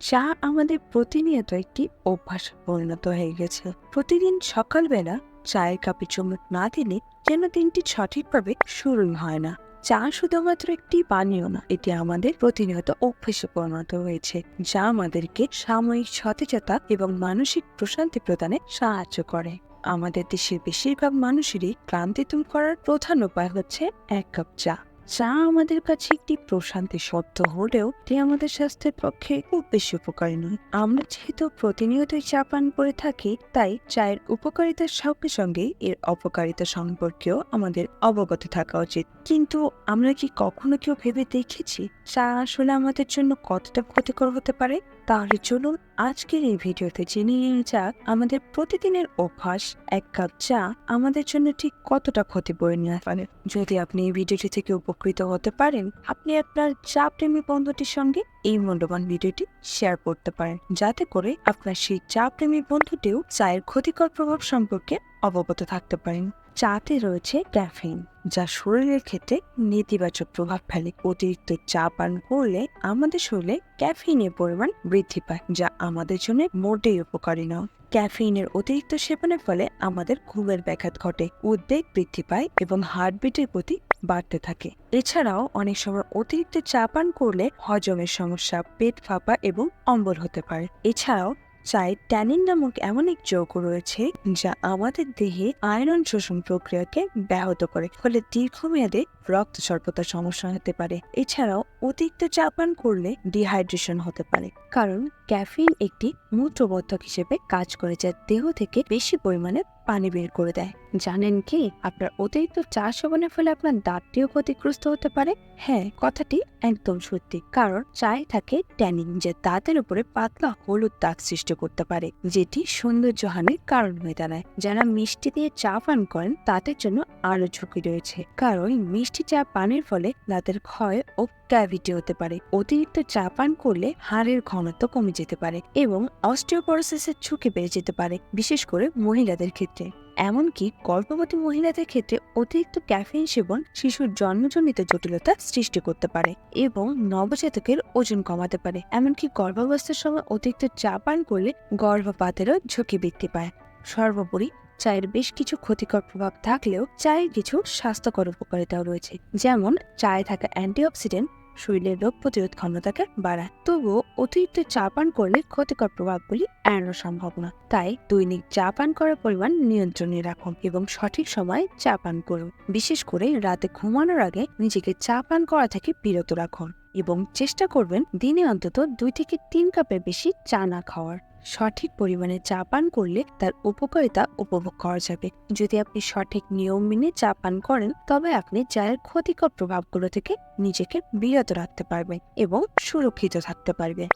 চা আমাদের প্রতিনিয়ত একটি অভ্যাস পরিণত হয়ে গেছে। প্রতিদিন সকালবেলা চায়ের কাপে চুমুক না দিলে যেন দিনটি সঠিকভাবে শুরু হয় না। চা শুধুমাত্র একটি পানীয় না, এটি আমাদের প্রতিনিয়ত অভ্যেসে পরিণত হয়েছে, যা আমাদেরকে সাময়িক সতেজতা এবং মানসিক প্রশান্তি প্রদানে সাহায্য করে। আমাদের দেশের বেশিরভাগ মানুষেরই ক্লান্তি দূর করার প্রধান উপায় হচ্ছে এক কাপ চা। চা আমাদের কাছে একটি প্রশান্তি শব্দ হলেও এটি আমাদের স্বাস্থ্যের পক্ষে খুব বেশি উপকারী নয়। আমরা যেহেতু প্রতিনিয়তই চা পান করে থাকি, তাই চায়ের উপকারিতার সঙ্গে সঙ্গে এর অপকারিতা সম্পর্কেও আমাদের অবগত থাকা উচিত। কিন্তু আমরা কি কখনো কেউ ভেবে দেখেছি চা আসলে আমাদের জন্য কতটা ক্ষতিকর হতে পারে? তাহলে চলুন আজকের এই ভিডিওতে জেনে নিয়ে যাক আমাদের প্রতিদিনের অভ্যাস, এক কাপ চা আমাদের জন্য ঠিক কতটা ক্ষতি বয়ে নিয়ে পারে। যদি আপনি এই ভিডিওটি থেকে উপকৃত হতে পারেন, আপনি আপনার চা প্রেমী বন্ধুটির সঙ্গে এই মূল্যবান ভিডিওটি শেয়ার করতে পারেন। যাতে করে আপনার সেই চা প্রেমী বন্ধুটিও চায়ের ক্ষতিকর প্রভাব সম্পর্কে অবগত থাকতে পারেন। চাতে রয়েছে ক্যাফেইন, যা শরীরের ক্ষেত্রে নেতিবাচক প্রভাব ফেলে। অতিরিক্ত চা পান করলে আমাদের শরীরে ক্যাফেইনের পরিমাণ বৃদ্ধি পায়, যা আমাদের জন্য মোটেই উপকারী নয়। ক্যাফেইনের অতিরিক্ত সেবনের ফলে আমাদের ঘুমের ব্যাঘাত ঘটে, উদ্বেগ বৃদ্ধি পায় এবং হার্টবিটের প্রতি বাড়তে থাকে। এছাড়াও অনেক সময় অতিরিক্ত চা পান করলে হজমের সমস্যা, পেট ফাঁপা এবং অম্বল হতে পারে। এছাড়াও চায়ে ট্যানিন নামক এমন এক যৌগ রয়েছে যা আমাদের দেহে আয়রন শোষণ প্রক্রিয়াকে ব্যাহত করে, ফলে দীর্ঘমেয়াদে রক্ত স্বল্পতার সমস্যা হতে পারে। এছাড়াও অতিরিক্ত চাপান করলে ডিহাইড্রেশন হতে পারে, কারণ ক্যাফিন একটি মূত্রবর্ধক হিসেবে কাজ করে যা দেহ থেকে বেশি পরিমাণে পানি বের করে দেয়। জানেন কি? আপনার অতিরিক্ত চা সেবনের ফলে আপনার দাঁতটিও ক্ষতিগ্রস্ত হতে পারে। হ্যাঁ কথাটি একদম সত্যি। কারণ চায়ে থাকে ট্যানিন, যে দাঁতের উপরে পাতলা হলুদ দাগ সৃষ্টি করতে পারে, যেটি সৌন্দর্য হানির কারণ হয়ে দাঁড়ায়। যারা মিষ্টি দিয়ে চা পান করেন, তাদের জন্য আরও ঝুঁকি রয়েছে। কারণ মিষ্টি চা পানের ফলে দাঁতের ক্ষয় ও ক্যাভিটি হতে পারে। অতিরিক্ত চা পান করলে হাড়ের ঘনত্ব কমে যেতে পারে এবং অস্টিওপরোসিসের ঝুঁকি বেড়ে যেতে পারে, বিশেষ করে মহিলাদের ক্ষেত্রে। এমনকি গর্ভবতী মহিলাদের ক্ষেত্রে অতিরিক্ত ক্যাফেইন সেবন শিশুর জন্মজনিত জটিলতা সৃষ্টি করতে পারে এবং নবজাতকের ওজন কমাতে পারে। এমনকি গর্ভাবস্থার সময় অতিরিক্ত চা পান করলে গর্ভপাতেরও ঝুঁকি বৃদ্ধি পায়। সর্বোপরি চায়ের বেশ কিছু ক্ষতিকর প্রভাব থাকলেও চায়ের কিছু স্বাস্থ্যকর উপকারিতাও রয়েছে। যেমন, চায়ে থাকা অ্যান্টিঅক্সিডেন্ট শরীরের রোগ প্রতিরোধ ক্ষমতাকে বাড়ায়। তবুও অতিরিক্ত চা পান করলে ক্ষতিকর প্রভাবগুলি এড়ানো সম্ভব না। তাই দৈনিক চা পান করার পরিমাণ নিয়ন্ত্রণে রাখুন এবং সঠিক সময়ে চা পান করুন। বিশেষ করে রাতে ঘুমানোর আগে নিজেকে চা পান করা থেকে বিরত রাখুন এবং চেষ্টা করবেন দিনে অন্তত দুই থেকে তিন কাপের বেশি চা না খাওয়ার। সঠিক পরিমাণে চা পান করলে তার উপকারিতা উপভোগ করা যাবে। যদি আপনি সঠিক নিয়ম মেনে চা পান করেন, তবে আপনি চায়ের ক্ষতিকর প্রভাবগুলো থেকে নিজেকে বিরত রাখতে পারবেন এবং সুরক্ষিত থাকতে পারবেন।